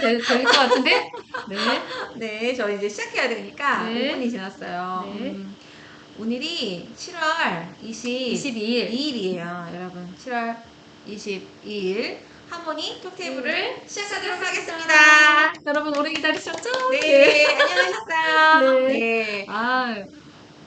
될 것 같은데? 네. 네, 저희 이제 시작해야 되니까 네. 5분이 지났어요. 네. 음, 오늘이 7월 22일 22일. 이에요 여러분. 7월 22일 하모니 톡테이블을 시작하도록 하겠습니다. 여러분 오래 기다리셨죠? 네, 안녕하셨어요. 네. 네. 아,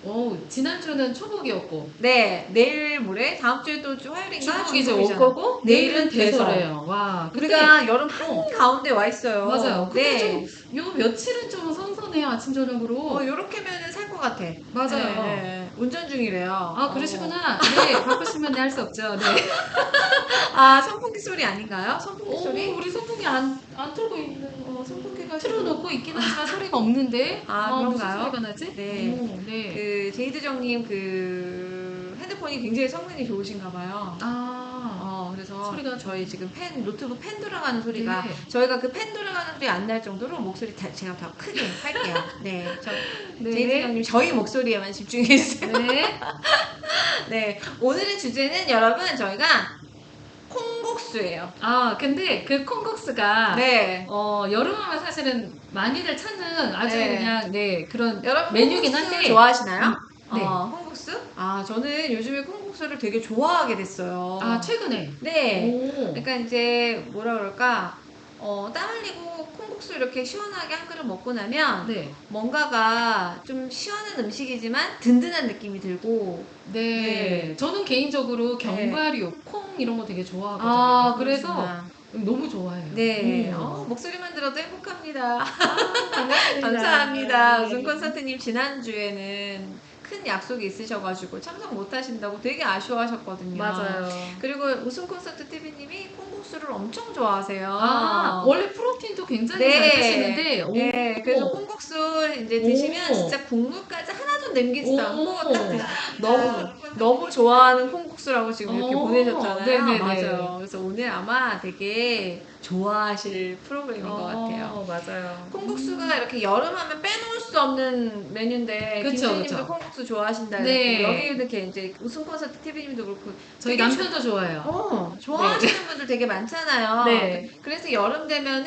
오, 지난주는 초복이었고, 네, 내일 모레 다음 주에 또 화요일인가 중국이 이제 올. 거고, 내일은 내일은 대설. 대설이에요. 와, 우리가 여름 한 어. 가운데 와 있어요. 맞아요. 근데 네. 좀, 요 며칠은 좀 선선해요, 아침, 저녁으로. 어, 요렇게면은 같아. 맞아요. 네, 네. 운전 중이래요. 아, 그러시구나. 네, 바꾸시면 네, 할 수 없죠. 네. 어. 아, 선풍기 소리 아닌가요? 선풍기 오, 소리? 우리 선풍기 안, 안 틀고 있는, 어, 선풍기가 틀어놓고 있긴 하지만 소리가 없는데. 아, 어, 그런가요? 소리가 나지? 네. 오, 네. 그 제이드 정님 그 핸드폰이 굉장히 성능이 좋으신가 봐요. 아, 어, 그래서 소리가 저희 지금 펜 노트북 펜 돌아가는 소리가 네. 저희가 그 펜 돌아가는 소리 안 날 정도로 목소리 다, 제가 더 크게 할게요. 네, 저 네. 제이드정님 저희 목소리에만 집중해 주세요. 네. 네, 오늘의 주제는 여러분 저희가 콩국수예요. 아, 근데 그 콩국수가 네. 어, 여름하면 사실은 많이들 찾는 아주 네. 그냥 네 그런 여러분 메뉴긴 한데 좋아하시나요? 음, 네. 어, 콩국수? 아 저는 요즘에 콩국수를 되게 좋아하게 됐어요. 아 최근에 네. 오. 그러니까 이제 뭐라 그럴까? 어, 땀 흘리고 콩국수 이렇게 시원하게 한 그릇 먹고 나면 네. 뭔가가 좀 시원한 음식이지만 든든한 느낌이 들고 네. 네. 저는 개인적으로 견과류, 콩 이런 거 되게 좋아하거든요. 아 그래서 그러시구나. 너무 좋아해요. 네. 음. 어, 목소리만 들어도 행복합니다. 반갑습니다. 감사합니다. 네. 우승 콘서트님 지난주에는 큰 약속이 있으셔가지고 참석 못 하신다고 되게 아쉬워하셨거든요. 맞아요. 그리고 우승 콘서트 TV님이 콩국수를 엄청 좋아하세요. 아, 원래 프로틴도 굉장히 네. 잘 드시는데 오. 네, 그래서 오. 콩국수 이제 드시면 오. 진짜 국물까지 하나도 남기지도 오. 않고 너무 너무 좋아하는 콩국수라고 지금 이렇게 오. 보내셨잖아요. 네네네. 맞아요. 그래서 오늘 아마 되게 좋아하실 프로그램인 것 같아요. 어, 맞아요. 콩국수가 이렇게 여름하면 빼놓을 수 없는 메뉴인데 그쵸, 그쵸. 콩국수 좋아하신다. 네. 네. 여기 이렇게 이제 우승 콘서트 TV님도 그렇고 저희 남편도 좋아해요. 어, 좋아하시는 분들 되게 많잖아요. 네. 그래서 여름 되면은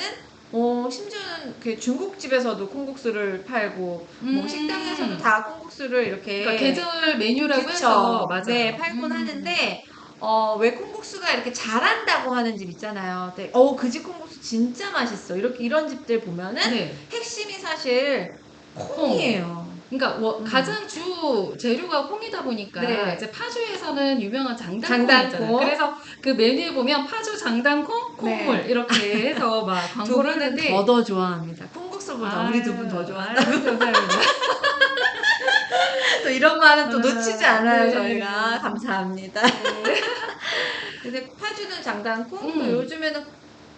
어, 심지어는 그 중국집에서도 콩국수를 팔고 뭐 음. 식당에서도 다 콩국수를 이렇게 그러니까 계절 메뉴라고 그쵸. 해서 맞아요. 네, 팔곤 음. 하는데 어, 왜 콩국수가 이렇게 잘한다고 하는 집 있잖아요. 네, 어, 그 집 콩국수 진짜 맛있어. 이렇게 이런 집들 보면은 네. 핵심이 사실 콩이에요. 그러니까 뭐 음. 가장 주 재료가 콩이다 보니까 네. 이제 파주에서는 유명한 장단콩 장단콩. 있잖아요. 그래서 그 메뉴에 보면 파주 장단콩 콩물 네. 이렇게 해서 막두 광고를 하는데 더더 좋아합니다. 콩국수보다 우리 두 분더 아유, 좋아한다. 아유, 감사합니다. 또 이런 말은 또 아, 놓치지 않아요 네. 저희가 감사합니다. 근데 파주는 장단콩, 음. 또 요즘에는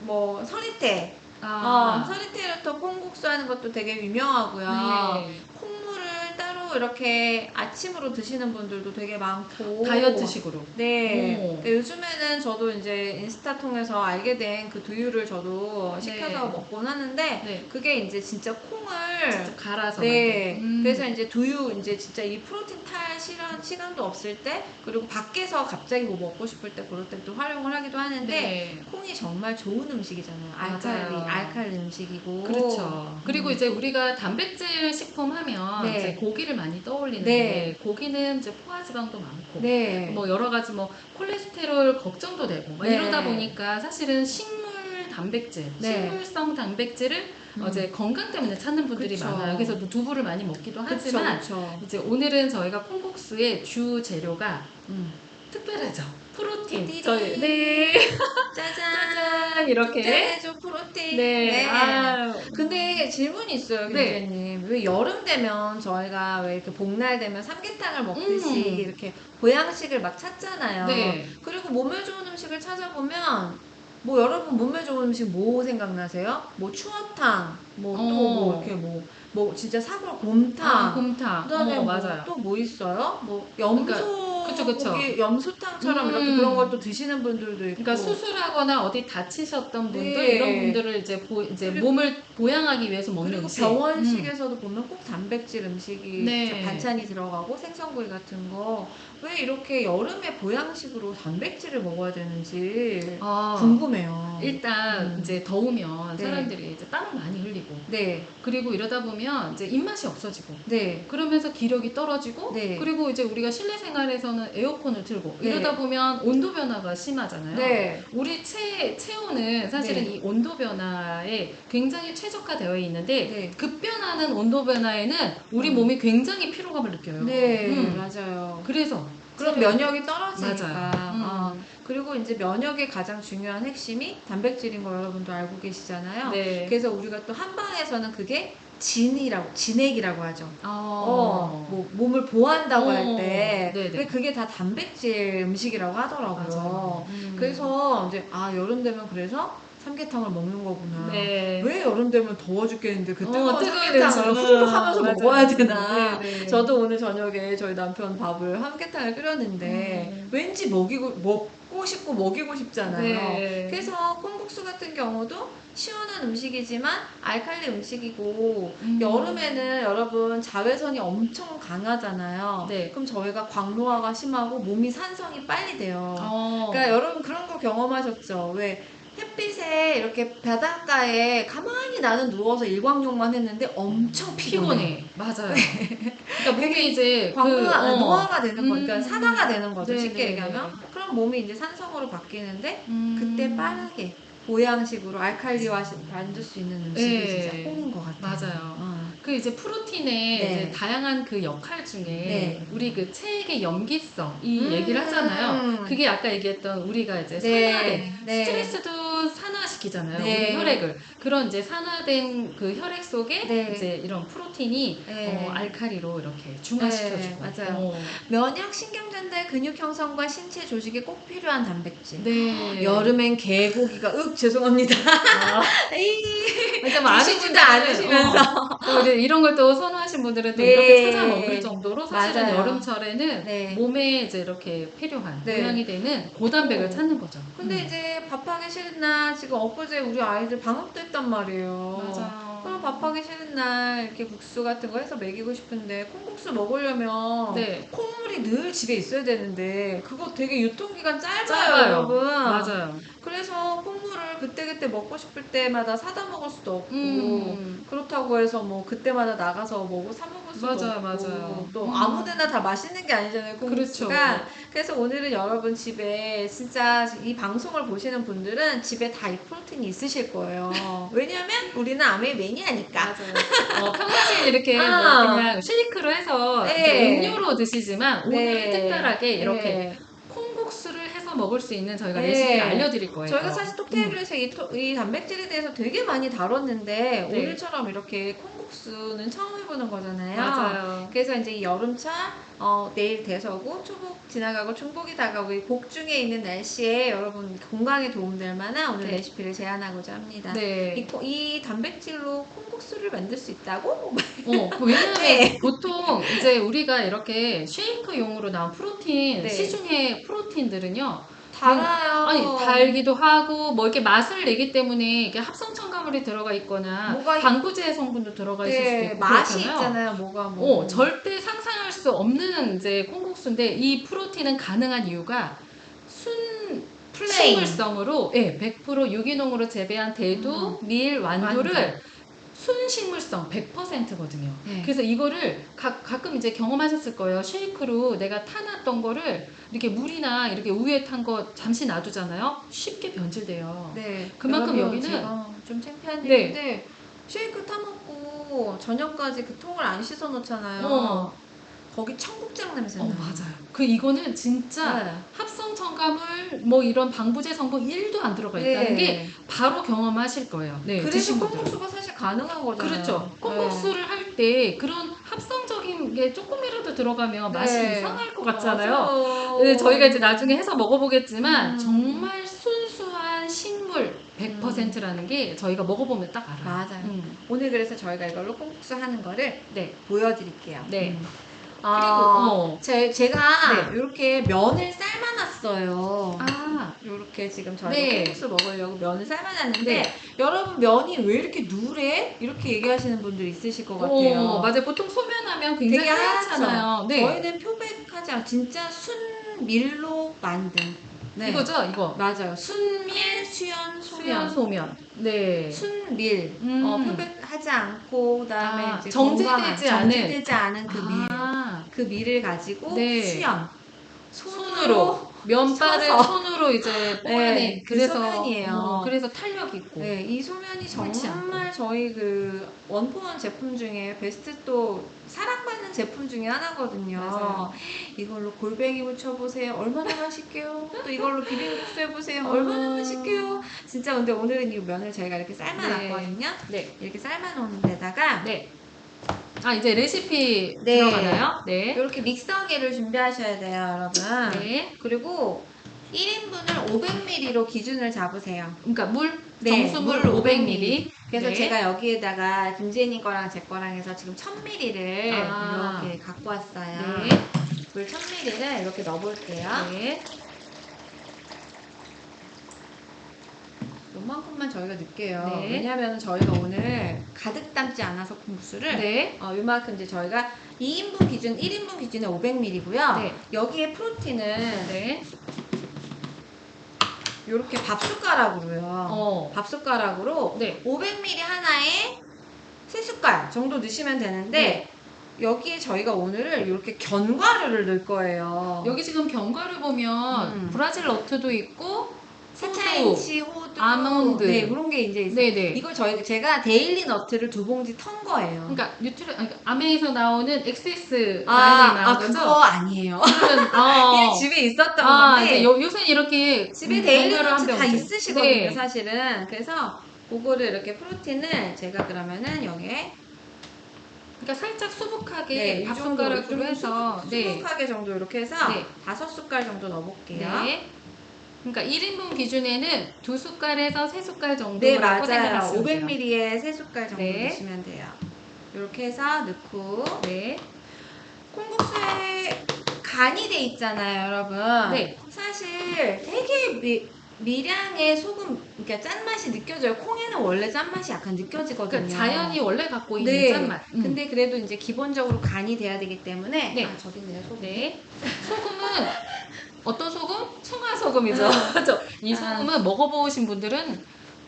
뭐 서리태, 아, 어, 서리태로또 콩국수 하는 것도 되게 유명하고요. 네. 콩물을 따로 이렇게 아침으로 드시는 분들도 되게 많고 다이어트식으로. 네. 오. 근데 요즘에는 저도 이제 인스타 통해서 알게 된 그 두유를 저도 시켜서 네. 먹곤 하는데 네. 그게 이제 진짜 콩을 진짜 갈아서 네. 음. 그래서 이제 두유 이제 진짜 이 프로틴 탈 시간 시간도 없을 때 그리고 밖에서 갑자기 뭐 먹고 싶을 때 그럴 때 또 활용을 하기도 하는데 네. 콩이 정말 좋은 음식이잖아요. 알칼리. 알칼리 음식이고. 그렇죠. 그리고 음. 이제 우리가 단백질 식품 하면 네. 이제 고 기를 많이 떠올리는데 네. 고기는 이제 포화 지방도 많고 네. 뭐 여러 가지 뭐 콜레스테롤 걱정도 되고 막 네. 이러다 보니까 사실은 식물 단백질, 네. 식물성 단백질을 음. 어제 건강 때문에 찾는 분들이 그쵸. 많아요. 그래서 또 두부를 많이 먹기도 그쵸, 하지만 그쵸. 이제 오늘은 저희가 콩국수의 주 재료가 음. 특별하죠. 프로틴. 띠리. 저희 네. 짜잔. 짠 이렇게. 짜해줘 프로틴. 네. 아, 근데 질문이 있어요, 네. 김재님. 왜 여름 되면 저희가 왜 이렇게 복날 되면 삼계탕을 먹듯이 음. 이렇게 보양식을 막 찾잖아요. 네. 그리고 몸에 좋은 음식을 찾아보면 뭐 여러분 몸에 좋은 음식 뭐 생각나세요? 뭐 추어탕, 뭐또 어. 뭐 이렇게 뭐 뭐 진짜 사골 곰탕. 아, 곰탕. 그다음에 어, 뭐 맞아요. 또 뭐 있어요? 뭐 그러니까 염소 그쵸, 그쵸. 고기 염소탕처럼 음. 이렇게 그런 것도 드시는 분들도 있고. 그러니까 수술하거나 어디 다치셨던 분들 네. 이런 분들을 이제 보, 이제 그리고- 몸을 보양하기 위해서 먹는 그리고 음식. 병원식에서도 보면 꼭 단백질 음식이 네. 반찬이 들어가고 생선구이 같은 거 왜 이렇게 여름에 보양식으로 단백질을 먹어야 되는지 아, 궁금해요. 일단 음. 이제 더우면 네. 사람들이 이제 땀을 많이 흘리고 네, 그리고 이러다 보면 이제 입맛이 없어지고 네, 그러면서 기력이 떨어지고 네. 그리고 이제 우리가 실내 생활에서는 에어컨을 틀고 네. 이러다 보면 온도 변화가 심하잖아요. 네, 우리 체, 체온은 사실은 네. 이 온도 변화에 굉장히 최적화되어 있는데 네. 급변하는 온도 변화에는 우리 음. 몸이 굉장히 피로감을 느껴요. 네, 음. 맞아요. 그래서 그럼 체력- 면역이 떨어지니까. 음. 어. 그리고 이제 면역의 가장 중요한 핵심이 단백질인 거 여러분도 알고 계시잖아요. 네. 그래서 우리가 또 한방에서는 그게 진이라고 진액이라고 하죠. 어, 뭐 몸을 보호한다고 어, 할때 네네. 그게 다 단백질 음식이라고 하더라고요. 음. 그래서 이제 아 여름 되면 그래서 삼계탕을 먹는 거구나. 네. 왜 여름 되면 더워 죽겠는데 그 어, 삼계탕을. 훅 하면서. 먹어야 되나? 네, 네. 저도 오늘 저녁에 저희 남편 밥을 삼계탕을 끓였는데 음. 왠지 먹이고 먹고 싶고 먹이고 싶잖아요. 네. 그래서 콩국수 같은 경우도 시원한 음식이지만 알칼리 음식이고 음. 여름에는 여러분 자외선이 엄청 강하잖아요. 네. 그럼 저희가 광노화가 심하고 몸이 산성이 빨리 돼요. 어. 그러니까 여러분 그런 거 경험하셨죠? 왜 햇빛에 이렇게 바닷가에 가만히 나는 누워서 일광욕만 했는데 엄청 피곤해. 피곤해. 맞아요. 그러니까 몸이 이제 광노화, 그, 어. 노화가 되는 거니까 음. 산화가 되는 거죠. 네, 쉽게 네, 얘기하면. 네. 그럼 몸이 이제 산성으로 바뀌는데 음. 그때 빠르게 보양식으로 알칼리화 시- 만들 수 있는 음식이 네. 진짜 콩인 것 같아요. 맞아요. 어. 그 이제 프로틴의 네. 이제 다양한 그 역할 중에 네. 우리 그 체액의 염기성 이 음. 얘기를 하잖아요. 그게 아까 얘기했던 우리가 이제 네. 산화된 네. 스트레스도 산화시키잖아요. 네. 우리 혈액을 그런 이제 산화된 그 혈액 속에 네. 이제 이런 프로틴이 네. 어, 알칼리로 이렇게 중화시켜주고 네, 맞아요. 어. 면역, 신경 전달, 근육 형성과 신체 조직에 꼭 필요한 단백질. 네. 여름엔 개고기가 윽 죄송합니다. 아. 그러니까 많은 드시지도 분들은, 않으시면서. 어, 이런 걸 또 선호하신 분들은 또 네. 이렇게 찾아 먹을 정도로 사실은 맞아요. 여름철에는 네. 몸에 이제 이렇게 필요한 네. 모양이 되는 고단백을 어. 찾는 거죠. 근데 음. 이제 밥하기 싫은 날 지금 엊그제 우리 아이들 방학도 했단 말이에요. 맞아요. 그럼 밥하기 싫은 날 이렇게 국수 같은 거 해서 먹이고 싶은데 콩국수 먹으려면 네. 콩물이 늘 집에 있어야 되는데 그거 되게 유통기간 짧아요, 짧아요. 여러분. 맞아요. 그래서 콩물 을 그때그때 먹고 싶을 때마다 사다 먹을 수도 없고 음. 그렇다고 해서 뭐 그때마다 나가서 먹고 사 먹을 수도 맞아요, 없고 맞아요. 또 음. 아무데나 다 맛있는 게 아니잖아요 그렇죠. 그래서 오늘은 여러분 집에 진짜 이 방송을 보시는 분들은 집에 다 이 프로틴이 있으실 거예요 왜냐면 우리는 아메 매니아니까 맞아요. 어, 평상시에 이렇게 아. 뭐 그냥 쉐이크로 해서 네. 음료로 드시지만 오늘 네. 특별하게 이렇게 네. 먹을 수 있는 저희가 네. 레시피를 알려드릴 거예요. 저희가 사실 톡테이블에서 이, 토- 이 단백질에 대해서 되게 많이 다뤘는데 네. 오늘처럼 이렇게 콩국수는 처음 해보는 거잖아요 맞아요. 그래서 이제 이 여름철 어, 내일 대서고 초복 지나가고 충복이 다가오고 이 복중에 있는 날씨에 여러분 건강에 도움될 만한 오늘 네. 레시피를 제안하고자 합니다. 네. 이, 코- 이 단백질로 콩국수를 만들 수 있다고? 어, 그 왜냐면 네. 보통 이제 우리가 이렇게 쉐이크용으로 나온 프로틴, 네. 시중의 프로틴들은요. 달아요. 아니, 달기도 하고, 뭐 이렇게 맛을 내기 때문에 이게 합성 첨가물이 들어가 있거나, 뭐가 방부제 성분도 들어가 있을 수도 네, 있고. 맛이 그렇잖아요. 있잖아요. 뭐가 뭐. 어, 절대 상상할 수 없는 이제 콩국수인데 이 프로틴은 가능한 이유가 순 플레인. 식물성으로 예, 100% 유기농으로 재배한 대두, 밀, 완두를 완두. 순식물성 100%거든요. 네. 그래서 이거를 가, 가끔 이제 경험하셨을 거예요. 쉐이크로 내가 타놨던 거를 이렇게 물이나 이렇게 우유에 탄 거 잠시 놔두잖아요. 쉽게 변질돼요. 네. 그만큼 여기는- 좀 창피한 네. 얘기인데 쉐이크 타먹고 저녁까지 그 통을 안 씻어 놓잖아요. 어. 거기 청국장 냄새 어, 나요. 맞아요. 그 이거는 진짜 네. 합성 첨가물 뭐 이런 방부제 성분 1도 안 들어가 있다는 게 바로 경험하실 거예요. 네, 그래서. 콩국수가 사실 가능한 거잖아요. 그렇죠. 네. 콩국수를 할 때 그런 합성적인 게 조금이라도 들어가면 맛이 네. 이상할 것 같잖아요. 네, 저희가 이제 나중에 해서 먹어보겠지만 음. 정말 순수한 식물 100%라는 게 저희가 먹어보면 딱 알아요. 맞아요. 음. 오늘 그래서 저희가 이걸로 콩국수 하는 거를 네. 보여드릴게요. 네. 음. 아, 그리고 어. 제, 제가 네. 이렇게 면을 삶아놨어요. 아, 이렇게 지금 저희가 네. 콩국수 먹으려고 면을 삶아놨는데 네. 여러분 면이 왜 이렇게 누래? 이렇게 얘기하시는 분들 있으실 것 같아요. 오, 맞아요. 보통 소면하면 굉장히 되게 하얗잖아요. 네. 저희는 표백하지 않고 진짜 순밀로 만든 네. 이거죠, 이거. 맞아요. 순밀, 수연, 소면. 소면. 네. 순밀. 음. 어, 표백 하지 않고 그다음에 아, 이제 정제되지 건강한, 않은. 정제되지 않은 그 밀. 아, 그 밀을 가지고 네. 수연. 손으로 면발을 쳐서. 손으로 이제 뽑아내. 네, 그 그래서 소면이에요. 어, 그래서 탄력 있고. 네, 이 소면이 정말 저희 그 원포원 제품 중에 베스트 또 사랑받는 제품 중에 하나거든요. 맞아요. 이걸로 골뱅이 무쳐보세요. 얼마나 맛있게요. 또 이걸로 비빔국수 해보세요. 어. 얼마나 맛있게요. 진짜 근데 오늘은 이 면을 저희가 이렇게 삶아놨거든요. 네. 이렇게 삶아놓은 데다가 네. 아, 이제 레시피 네. 들어가나요? 네. 이렇게 믹서기를 준비하셔야 돼요, 여러분. 네. 그리고 1인분을 500ml로 기준을 잡으세요. 그러니까 물, 네, 정수물 물 500ml. 그래서 네. 제가 여기에다가 김재님 거랑 제 거랑 해서 지금 1000ml를 아. 이렇게 갖고 왔어요. 네. 물 1000ml를 이렇게 넣어볼게요. 네. 요만큼만 저희가 넣을게요. 네. 왜냐하면 저희가 오늘 가득 담지 않아서 콩국수를 네. 어, 요만큼 이제 저희가 2인분 기준, 1인분 기준에 500ml고요. 네. 여기에 프로틴은 네. 이렇게 밥숟가락으로요. 어. 밥숟가락으로 네. 500ml 하나에 3숟갈 정도 넣으시면 되는데 네. 여기에 저희가 오늘 이렇게 견과류를 넣을 거예요. 여기 지금 견과류 보면 음. 브라질 너트도 있고 사차인치, 호두, 아몬드. 네 그런 게 이제 있어요. 네네. 이걸 저희 제가 데일리 너트를 두 봉지 턴 거예요. 그러니까 뉴트리 아니, 아메에서 나오는 엑세스 아, 라인에 아 나온 거죠? 그거 아니에요. 그거는 어. 집에 있었던 아, 건데 요, 요새는 이렇게 집에 음, 데일리 너트 한 다. 있으시거든요, 네. 사실은. 그래서 그거를 이렇게 프로틴을 제가 그러면은 여기에 그러니까 살짝 수북하게 네, 이밥 정도, 이 숟가락으로 정도 해서 수북- 네. 수북하게 정도 이렇게 해서 네. 다섯 숟갈 정도 넣어볼게요. 네. 그러니까 1인분 기준에는 두 숟갈에서 세 숟갈 정도라고 네, 맞아요. 생각하시면 돼요. 500ml에 세 숟갈 정도 네. 넣으시면 돼요. 이렇게 해서 넣고 네. 콩국수에 간이 돼 있잖아요, 여러분. 네. 사실 되게 미, 미량의 소금, 그러니까 짠맛이 느껴져요. 콩에는 원래 짠맛이 약간 느껴지거든요. 그러니까 자연이 원래 갖고 있는 네. 짠맛. 음. 근데 그래도 이제 기본적으로 간이 돼야 되기 때문에 네. 아, 저기 있네요, 소금. 네. 소금은 어떤 소금? 청아 소금이죠. 아. 이 소금은 먹어보신 분들은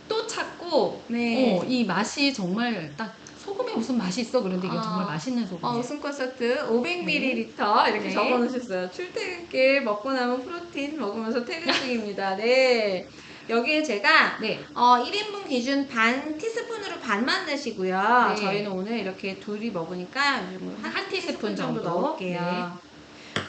또 찾고 네. 어, 이 맛이 정말 딱 소금에 무슨 맛이 있어 그런데 이게 아. 정말 맛있는 소금이에요. 어, 웃음 콘서트 500ml 이렇게 네. 적어놓으셨어요. 출퇴근길 먹고 남은 프로틴 먹으면서 퇴근 중입니다. 네. 여기에 제가 네. 어, 1인분 기준 반 티스푼으로 반만 넣으시고요. 네. 저희는 오늘 이렇게 둘이 먹으니까 한, 한 티스푼 정도, 정도. 넣을게요.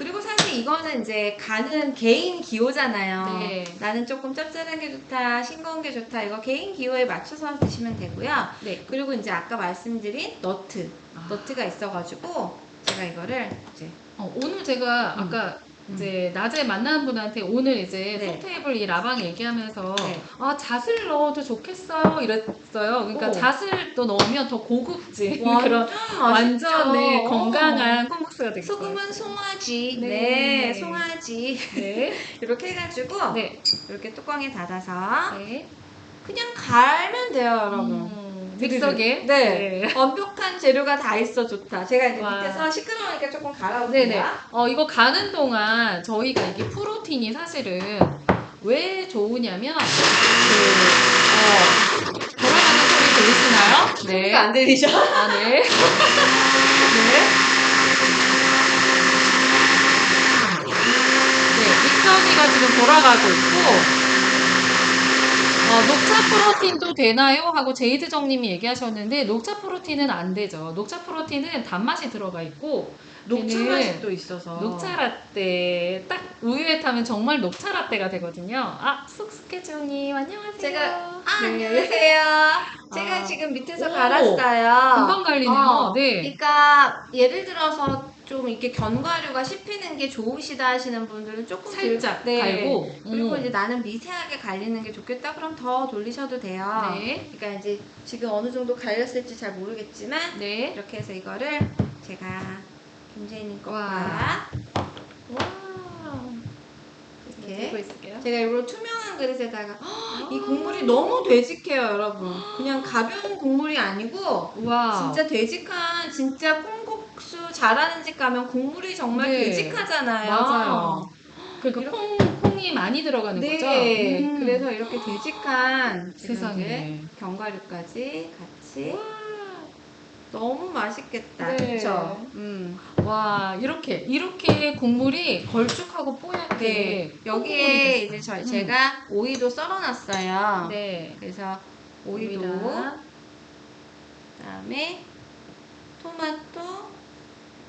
그리고 사실 이거는 이제 간은 개인 기호잖아요. 네. 나는 조금 짭짤한 게 좋다, 싱거운 게 좋다. 이거 개인 기호에 맞춰서 드시면 되고요. 네. 그리고 이제 아까 말씀드린 너트. 아. 너트가 있어가지고 제가 이거를 이제 어, 오늘 제가 음. 아까 이제 낮에 만나는 분한테 오늘 이제 네. 소테이블 이 라방 얘기하면서 네. 아 잣을 넣어도 좋겠어요 이랬어요. 그러니까 오. 잣을 또 넣으면 더 고급진 완전 그런. 완전 네, 어. 건강한 콩국수가 되겠어요. 소금은 송아지. 네. 네, 송아지. 네. 이렇게 해가지고 네. 이렇게 뚜껑에 닫아서 네. 그냥 갈면 돼요, 여러분. 음, 믹서기에 네. 완벽한 재료가 다 있어 좋다. 제가 이제 와. 밑에서 시끄러우니까 조금 갈아올게요. 네네. 어, 이거 가는 동안 저희가 이게 프로틴이 사실은 왜 좋으냐면, 그, 어, 돌아가는 소리 들리시나요? 소리가 안 들리죠? 아, 네. 네. 네, 믹서기가 지금 돌아가고 있고, 어, 녹차 프로틴도 되나요? 하고 제이드 정님이 얘기하셨는데, 녹차 프로틴은 안 되죠. 녹차 프로틴은 단맛이 들어가 있고, 녹차 맛이 또 있어서. 녹차 라떼 딱 우유에 타면 정말 녹차 라떼가 되거든요. 아 쑥스케주님 안녕하세요. 제가 아, 네. 안녕하세요. 제가 아. 지금 밑에서 오, 갈았어요. 금방 갈리네요. 어, 네. 그러니까 예를 들어서 좀 이렇게 견과류가 씹히는 게 좋으시다 하시는 분들은 조금 살짝 들- 네. 갈고 그리고 음. 이제 나는 미세하게 갈리는 게 좋겠다. 그럼 더 돌리셔도 돼요. 네. 그러니까 이제 지금 어느 정도 갈렸을지 잘 모르겠지만 네. 이렇게 해서 이거를 제가 김재희님 거. 와. 와. 이렇게. 있을게요. 제가 일부러 투명한 그릇에다가 이 국물이 너무 되직해요, 여러분. 그냥 가벼운 국물이 아니고 와. 진짜 되직한 진짜 콩국수 잘하는 집 가면 국물이 정말 네. 되직하잖아요. 맞아요. 그러니까 콩 콩이 많이 들어가는 네. 거죠. 음. 그래서 이렇게 되직한 지금 세상에. 견과류까지 같이 너무 맛있겠다. 네. 그렇죠? 음. 와 이렇게 이렇게 국물이 걸쭉하고 뽀얗게 네. 여기에 이제. 저, 음. 제가 오이도 썰어놨어요. 네. 그래서 오이도 오이랑 그다음에 토마토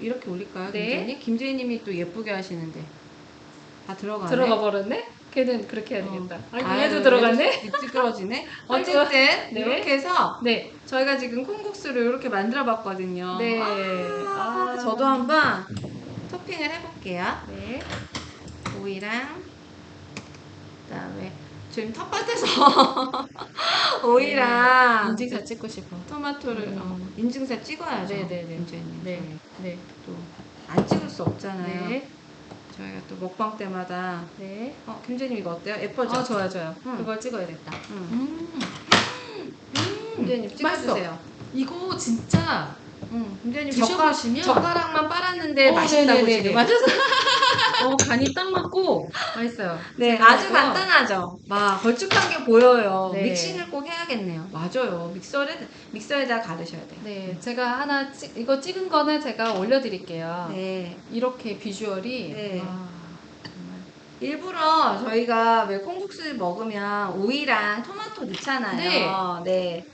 이렇게 올릴까요, 네. 김재님? 김재님이 또 예쁘게 하시는데 다 들어가네. 들어가 버렸네. 걔는 그렇게 해야 되겠다. 아이고 아유, 얘도 들어갔네. 미끄러지네. 어쨌든 네. 이렇게 해서 네. 저희가 지금 콩국수를 이렇게 만들어 봤거든요. 네. 아, 아. 저도 한번 토핑을 해볼게요. 네. 오이랑 그 다음에 지금 텃밭에서 오이랑 인증샷 찍고 싶어. 토마토를 음. 어, 인증샷 찍어야죠. 네 네네. 김재님. 네. 네. 또안 찍을 수 없잖아요. 네. 저희가 또 먹방 때마다 네. 어 김재님 이거 어때요? 예뻐져? 아 좋아요 좋아요. 음. 그걸 찍어야겠다. 응. 음. 김재님 찍어주세요. 이거 진짜 응. 김재님 젓가락, 드셔보시면 젓가락만 빨았는데 어, 맛있다고 네네네네. 지금 하셔서 어 간이 딱 맞고 맛있어요. 네, 아주 이거- 간단하죠. 막 걸쭉한 게 보여요. 네. 믹싱을 꼭 해야겠네요. 맞아요. 믹서에 믹서에다 가르셔야 돼요. 네, 제가 하나 찍 이거 찍은 거는 제가 올려드릴게요. 네. 이렇게 비주얼이 네. 와, 정말 일부러 저희가 왜 콩국수 먹으면 오이랑 토마토 넣잖아요. 네.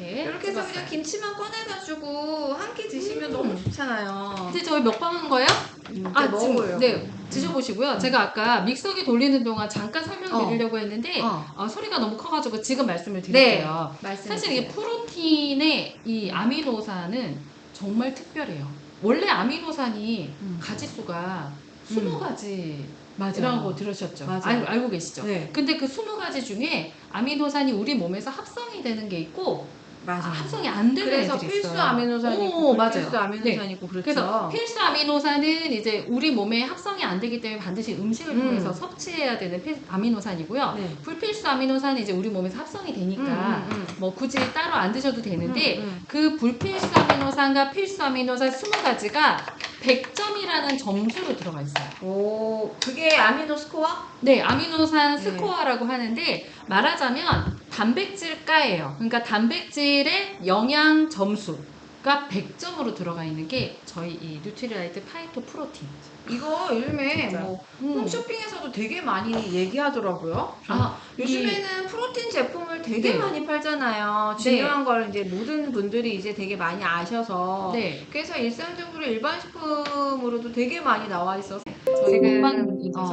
이렇게 이렇게 해서. 그냥 김치만 꺼내가지고 한 끼 드시면 너무 좋잖아요. 이제 저희 먹방한 거예요? 음, 아, 이제 지금. 네, 드셔보시고요. 제가 아까 믹서기 돌리는 동안 잠깐 설명드리려고 했는데 어. 어, 소리가 너무 커가지고 지금 말씀을 드릴게요. 말씀. 사실 이게 프로틴의 이 아미노산은 정말 특별해요. 원래 아미노산이 음. 가지수가 20가지 맞아요. 이런 거 들으셨죠? 맞아요. 알, 알고 계시죠? 네. 근데 그 20가지 중에 아미노산이 우리 몸에서 합성이 되는 게 있고 아, 맞아요. 합성이 안 되는 그래서 애들이 필수 있어요. 아미노산이 오, 맞아요. 필수 아미노산이 있고 그렇죠. 그래서 필수 아미노산은 이제 우리 몸에 합성이 안 되기 때문에 반드시 음식을 음. 통해서 섭취해야 되는 필, 아미노산이고요. 네. 불필수 아미노산은 이제 우리 몸에서 합성이 되니까 음, 음, 음. 뭐 굳이 따로 안 드셔도 되는데. 그 불필수 아미노산과 필수 아미노산 20가지가 100점이라는 점수로 들어가 있어요. 오, 그게 아미노 스코어? 네, 아미노산 네. 스코어라고 하는데 말하자면 단백질가예요. 그러니까 단백질의 영양 점수 가 100점으로 들어가 있는 게 저희 이 뉴트리라이트 파이토 프로틴. 이거 요즘에. 뭐 음. 홈쇼핑에서도 되게 많이 얘기하더라고요. 아, 요즘에는 프로틴 제품을 되게 네. 많이 팔잖아요. 중요한 걸 이제 모든 분들이 이제 되게 많이 아셔서 네. 그래서 일상적으로 일반 식품으로도 되게 많이 나와 있어서 저희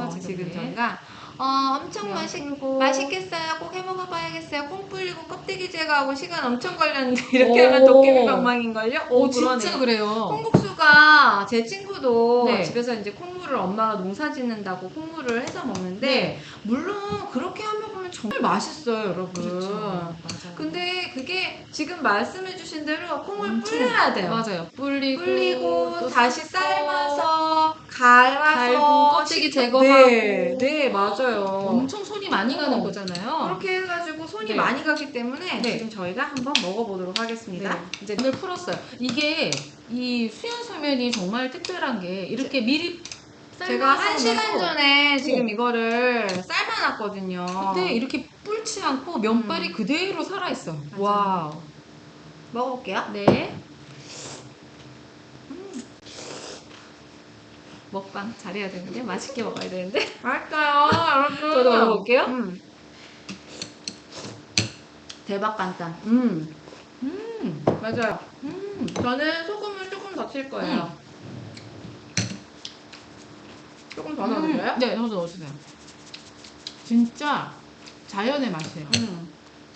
어, 지금, 지금 네. 저희가 어, 엄청 그냥 맛있 풀고. 맛있겠어요. 꼭 해 먹어봐야겠어요. 콩 불리고 껍데기 제거하고 시간 엄청 걸렸는데 이렇게 오. 하면 도깨비 방망인걸요? 오, 그러네요. 진짜 그래요. 콩국수가 제 친구도 네. 집에서 이제 콩물을 엄마가 농사 짓는다고 콩물을 해서 먹는데 네. 물론 그렇게 하면 보면 정말 맛있어요, 여러분. 그렇죠. 맞아요. 근데 그게 지금 말씀해주신 대로 콩을 엄청- 불려야 돼요. 맞아요. 불리고, 불리고 또 다시 삶아서 갈아서 갈고, 껍데기 식혀- 제거하고. 네, 네 맞아요. 엄청 손이 많이 가는 어. 거잖아요. 그렇게 해가지고 손이 네. 많이 가기 때문에 네. 지금 저희가 한번 먹어보도록 하겠습니다. 네. 이제 오늘 풀었어요. 이게 이 수연 소면이 정말 특별한 게 이렇게 미리 제가 한 시간 전에 지금 어. 이거를 삶아놨거든요. 근데 이렇게 불지 않고 면발이 음. 그대로 살아있어. 맞아요. 와우. 먹어볼게요. 네. 먹방 잘해야 되는데 맛있게 먹어야 되는데. 맛있어요, 여러분. 저도 먹어볼게요. 음. 대박 간단. 음, 음, 맞아요. 음. 저는 소금을 조금 더 칠 거예요. 조금 더 음. 넣어줄래요? 네, 저도 넣어주세요. 진짜 자연의 맛이에요. 음.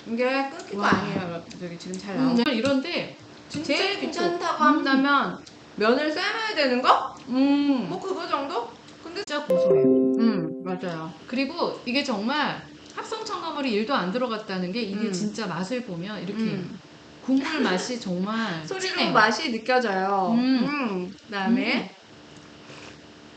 이게 끊기가 와. 아니에요, 여러분. 저기 지금 잘 나오고. 음, 네. 이런데 진짜 제일. 귀찮다고 음. 한다면 면을 삶아야 되는 거? 음, 뭐 그거 정도? 근데 진짜 고소해요. 음 맞아요. 그리고 이게 정말 합성 첨가물이 1도 안 들어갔다는 게 이게 음. 진짜 맛을 보면 이렇게 음. 국물 맛이 정말 소리로 진해. 맛이 느껴져요. 음. 음. 그다음에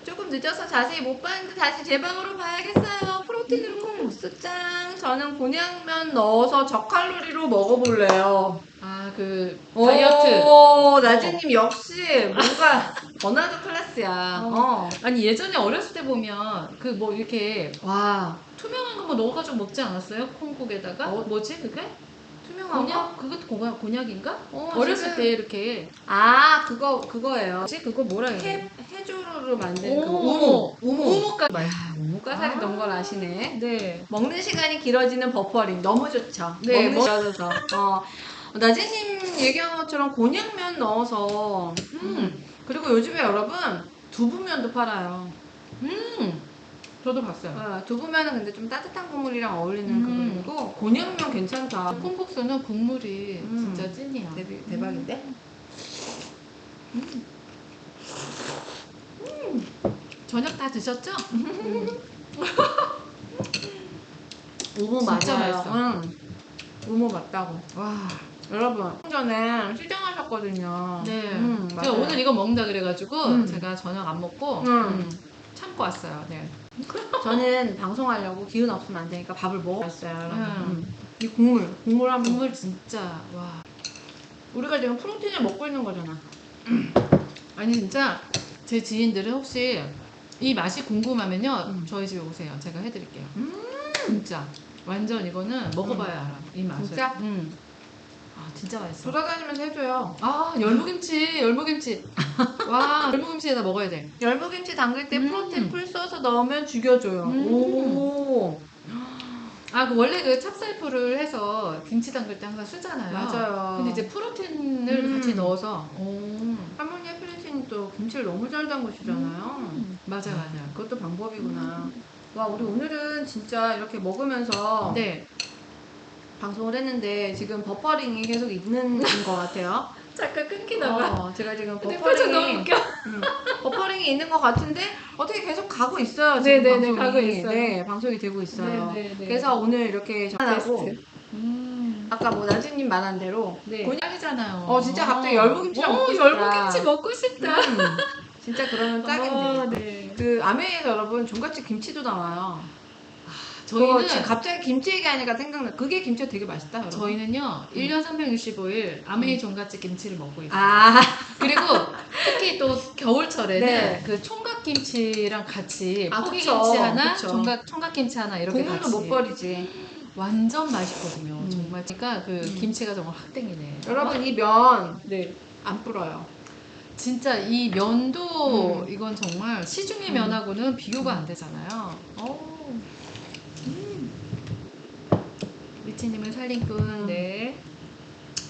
조금 늦어서 자세히 못 봤는데 다시 제 방으로 봐야겠어요. 프로틴으로 콩 국수짱. 저는 곤약면 넣어서 저칼로리로 먹어볼래요. 아, 그 다이어트. 오, 나진님 역시 뭔가 어나더 클래스야. 어. 어. 아니 예전에 어렸을 때 보면 그 뭐 이렇게 와, 투명한 거 뭐 넣어가지고 먹지 않았어요? 콩국에다가? 어? 뭐지 그게? 투명한 거? 곤약? 그것도 곤약, 곤약인가? 어, 어렸을 때 이렇게 아, 그거 그거예요. 뭐지? 그거 뭐라 해야 해 돼? 해조류로 만든 오, 그 우무. 우무. 우무까지 야, 우무가사리 아. 넣은 걸 아시네. 네. 먹는 시간이 길어지는 버퍼링 너무 좋죠. 네, 먹는 먹- 시간에서. 어. 나진님 얘기한 것처럼 곤약면 넣어서 음. 그리고 요즘에 여러분 두부면도 팔아요. 음. 저도 봤어요. 어, 두부면은 근데 좀 따뜻한 국물이랑 어울리는 음. 그거고 곤약면 괜찮다. 콩국수는 국물이 음. 진짜 찐이야. 대박, 대박인데? 저녁 다 드셨죠? 진짜 맞아요. 맛있어. 응. 우무 맞다고. 와. 여러분 전에 시장하셨거든요. 네. 음, 제가 맞아요. 오늘 이거 먹는다 그래가지고 음. 제가 저녁 안 먹고 음. 음, 참고 왔어요. 네. 저는 방송하려고 기운 없으면 안 되니까 밥을 먹었어요. 여러분. 음. 음. 이 국물, 국물 한 국물 진짜 와. 우리가 지금 프로틴을 먹고 있는 거잖아. 아니 진짜 제 지인들은 혹시 이 맛이 궁금하면요 음. 저희 집에 오세요. 제가 해드릴게요. 음. 진짜 완전 이거는 먹어봐야 알아 이 맛을. 진짜? 음. 아 진짜 맛있어. 돌아다니면서 해줘요. 아 열무김치 열무김치. 와 열무김치에다 먹어야 돼. 열무김치 담글 때 음. 프로틴 풀 써서 넣으면 죽여줘요. 음. 오. 아, 그 원래 그 찹쌀풀을 해서 김치 담글 때 항상 쓰잖아요. 맞아요. 근데 이제 프로틴을 음. 같이 넣어서. 오. 할머니 필리신이 또 김치를 너무 잘 담그시잖아요. 음. 맞아, 맞아. 그것도 방법이구나. 와, 우리 오늘은 진짜 이렇게 먹으면서 네. 방송을 했는데 지금 버퍼링이 계속 있는 것 같아요. 잠깐 어, 제가 지금 내 표정 너무 버퍼링이 웃겨. 음, 버퍼링이 있는 것 같은데 어떻게 계속 가고 있어요. 네, 지금 네, 네, 방송이. 가고 있어요. 네, 방송이 되고 있어요. 네, 네, 네. 그래서 오늘 이렇게 전하고. 음. 아까 뭐 나진님 말한 대로 네. 곤약 곤약이잖아요. 어, 진짜 갑자기 열무김치랑 오, 먹고 싶다. 열무김치 먹고 싶다. 음, 진짜 그러면 딱인데. 어, 네. 그 아메이에서 여러분 종갓집 김치도 나와요. 저희는 저희는 갑자기 김치 얘기하니까 생각나. 그게 김치가 되게 맛있다. 여러분. 저희는요, 1년 365일 아메이 종갓집 김치를 먹고 있어요. 아 그리고 특히 또 겨울철에는 네. 그 총각 김치랑 같이 아, 포기김치 그쵸. 하나, 그쵸. 총각, 총각 김치 하나 이렇게 같이 못 버리지. 완전 맛있거든요. 음. 정말 그러니까 그 음. 김치가 정말 확 땡기네. 여러분 이면안 네. 불어요. 진짜 이 면도 음. 이건 정말 시중의 음. 면하고는 비교가 안 되잖아요. 어. 미치님은 살림꾼. 네.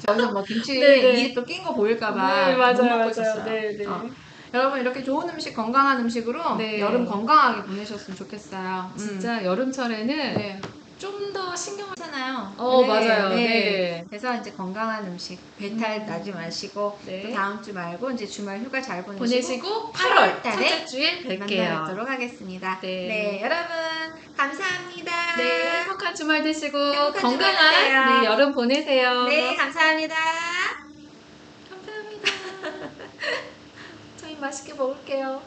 여기서 뭐 김치 네, 네. 이에 또 낀 거 보일까봐 못 먹고 있었어요. 어. 여러분 이렇게 좋은 음식 건강한 음식으로 네. 여름 건강하게 보내셨으면 좋겠어요. 음. 진짜 여름철에는 네. 좀 더 신경을 괜찮아요. 어, 맞아요. 네. 그래서 이제 건강한 음식 배탈 나지 마시고 네. 또 다음 주 말고 이제 주말 휴가 잘 보내시고 보내시고 8월 8월 달에 첫째 주에 뵐게요. 만나뵙도록 하겠습니다. 네. 여러분 감사합니다. 네, 행복한 주말 되시고 행복한 주말 건강한 되세요. 네, 여름 보내세요. 네, 감사합니다. 감사합니다. 저희 맛있게 먹을게요.